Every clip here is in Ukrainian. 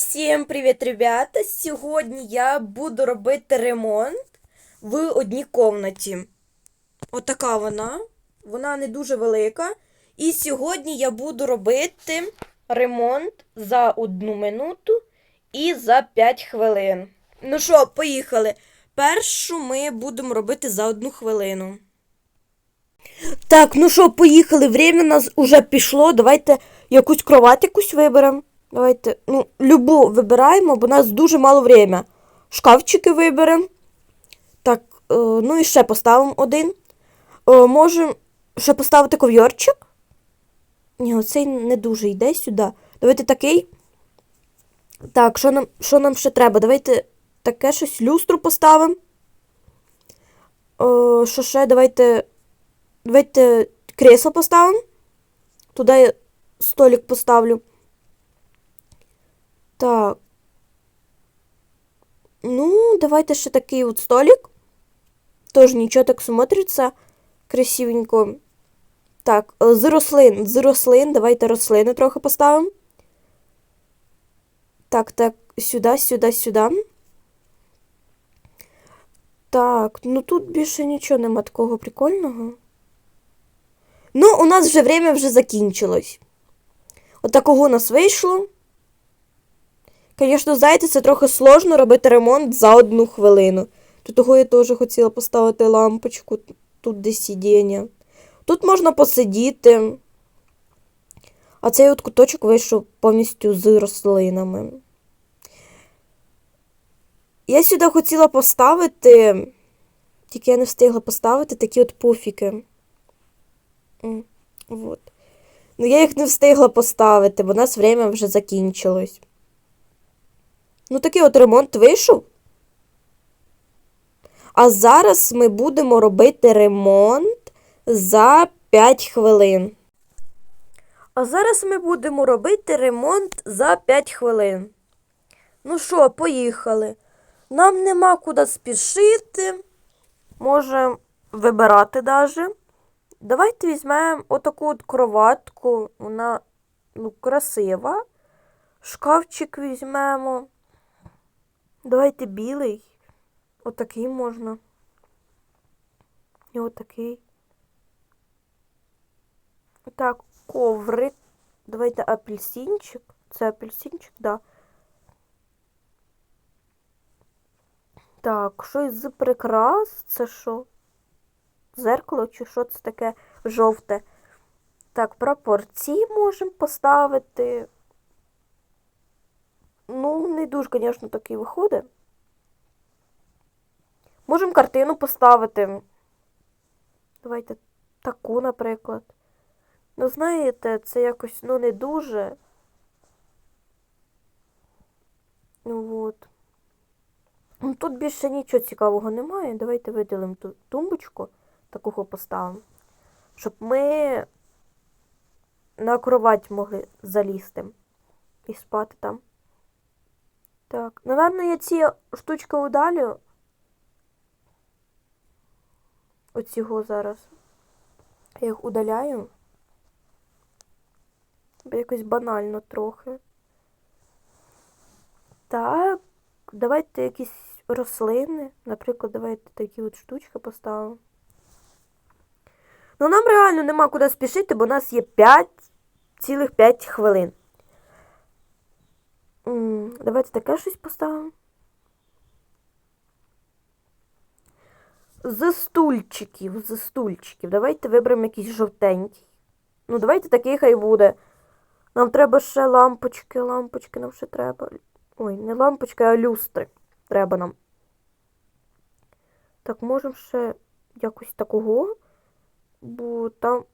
Всім привіт, ребята! Сьогодні я буду робити ремонт в одній комнаті. Отака вона. Вона не дуже велика. І сьогодні я буду робити ремонт за одну минуту і за 5 хвилин. Ну що, поїхали. Першу ми будемо робити за одну хвилину. Так, ну що, поїхали. Время у нас уже пішло. Давайте якусь кровать якусь виберемо. Давайте, ну, любу вибираємо, бо у нас дуже мало время. Шкафчики виберемо. Так, е, ну і ще поставимо один. Е, можемо ще поставити ковйорчик. Ні, оцей не дуже йде сюди. Давайте такий. Так, що нам, що нам ще треба? Давайте таке щось люстру поставимо. Е, що ще? Давайте. Давайте кресло поставимо. Туди я столик поставлю. Так. Ну, давайте ще такий от столик. Тоже нічого так смотриться красивенько. Так, е, з рослин, з рослин. Давайте рослини трохи поставимо. Так, так, сюди, сюди, сюди. Так, ну тут більше нічого нема такого прикольного. Ну, у нас вже время вже закінчилось. Отакого у нас вийшло. Звісно, знаєте, це трохи сложно робити ремонт за одну хвилину. То того я теж хотіла поставити лампочку тут де сидіння. Тут можна посидіти. А цей от куточок вийшов повністю з рослинами. Я сюди хотіла поставити, тільки я не встигла поставити такі от пуфіки. М, Вот. Ну, я їх не встигла поставити, бо у нас время вже закінчилось. Ну, такий от ремонт вийшов. А зараз ми будемо робити ремонт за 5 хвилин. А зараз ми будемо робити ремонт за 5 хвилин. Ну що, поїхали. Нам нема куди спішити. Можемо вибирати даже. Давайте візьмемо отаку от кроватку. Вона ну, красива. Шкафчик візьмемо. Давайте білий. Отакий можна. І отакий. Так, коврик. Давайте апельсинчик. Це апельсинчик, да. Так, щось з прикрас. Це що? Зеркало чи що це таке жовте? Так, прапорці можемо поставити. Ну, не дуже, звісно, такий виходить. Можемо картину поставити. Давайте таку, наприклад. Ну, знаєте, це якось ну, не дуже. Ну от. Ну, Тут більше нічого цікавого немає. Давайте виділимо ту тумбочку, такого поставимо, щоб ми на кровать могли залізти і спати там. Так, напевно, я ці штучки удалю. Оцього зараз. Я їх удаляю. Бо якось банально трохи. Так, давайте якісь рослини. Наприклад, давайте такі от штучки поставимо. Ну, нам реально нема куди спішити, бо у нас є 5 цілих 5 хвилин. Давайте таке щось поставимо. З стульчиків, з стульчиків. Давайте виберемо якийсь жовтенький. Ну, давайте такий хай буде. Нам треба ще лампочки, лампочки нам ще треба. Ой, не лампочки, а люстри. Треба нам. Так, можемо ще якось такого. Бо там,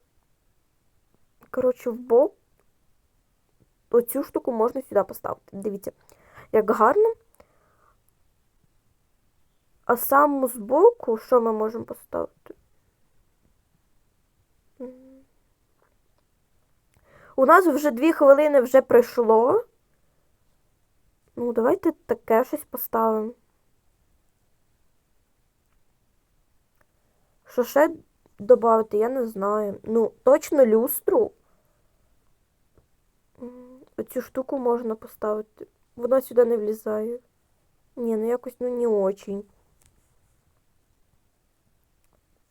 коротше, в бок оцю штуку можна сюди поставити. Дивіться, як гарно. А саму збоку, що ми можемо поставити? У нас вже дві хвилини вже пройшло. Ну, давайте таке щось поставимо. Що ще додати, я не знаю. Ну, точно люстру. М, Оцю штуку можна поставити. вона сюди не влізає. Ні, ну якось ну не очень.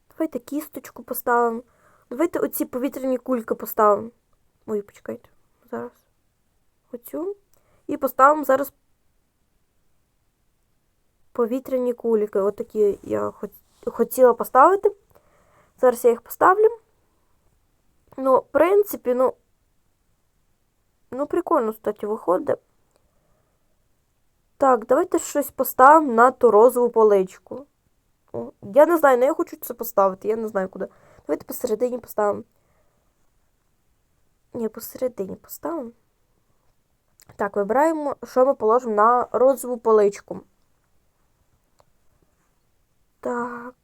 Давайте кісточку поставимо. Давайте оці повітряні кульки поставимо. Ой, почекайте. Зараз. Оцю. І поставимо зараз повітряні кульки. Отакі я хотіла поставити. Зараз я їх поставлю. Ну, в принципі, ну. Ну, прикольно, кстати, виходить. Так, давайте щось поставимо на ту розову поличку. О, Я не знаю, ну я хочу це поставити, я не знаю куди. Давайте посередині поставимо. Ні, посередині поставимо. Так, вибираємо, що ми положимо на розову поличку. Так.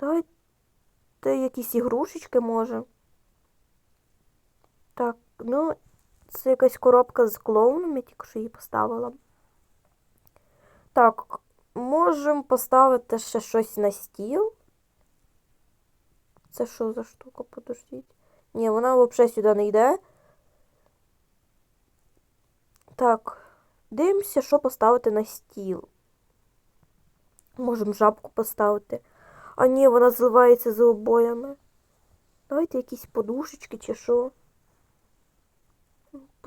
Давайте якісь ігрушечки може. Так, ну, це якась коробка з клоуном, я тільки що її поставила. Так, можемо поставити ще щось на стіл. Це що за штука? Подождіть. Ні, вона взагалі сюди не йде. Так, дивимося, що поставити на стіл. Можемо жабку поставити. А ні, вона зливається за обоями. Давайте якісь подушечки чи що.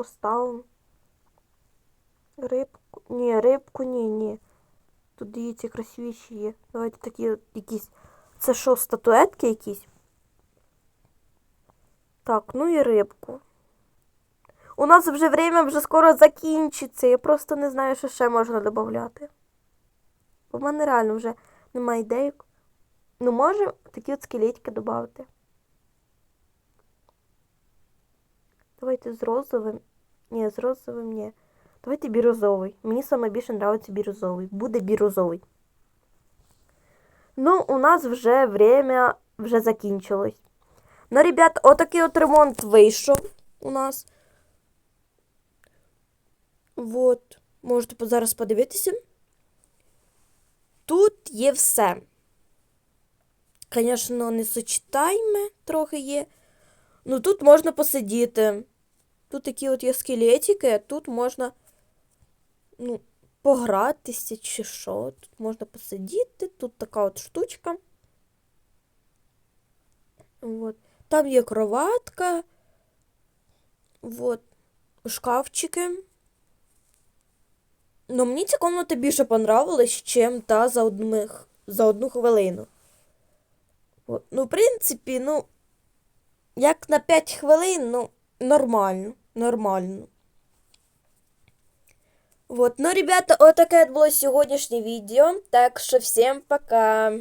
Поставимо. Рибку. Ні, рибку, ні, ні. Тут дивіться, красивіші є. Давайте такі якісь. Це що, статуетки якісь? Так, ну і рибку. У нас вже время вже скоро закінчиться. Я просто не знаю, що ще можна додати. Бо в мене реально вже немає ідей. Ну, може, такі от скелетики додати. Давайте з розовим. Ні, з розовим ні. Давайте бірюзовий. Мені саме більше подобається бірюзовий. Буде бірюзовий. Ну, у нас вже время вже закінчилось. Ну, ребят, отакий от ремонт вийшов у нас. Вот. Можете зараз подивитися. Тут є все. Звісно, несочетайме трохи є. Ну тут можна посидіти. Тут такі от є скелетики, а тут можна ну, погратися чи що. Тут можна посидіти, тут така от штучка. Вот. Там є кроватка. Вот. Шкафчики. Ну, мені ця комната більше понравилась, чим та за одну, за одну хвилину. От. Ну, в принципі, ну, як на 5 хвилин, ну, нормально, нормально. Вот, ну, ребята, вот такое было сегодняшнее видео. Так что всем пока.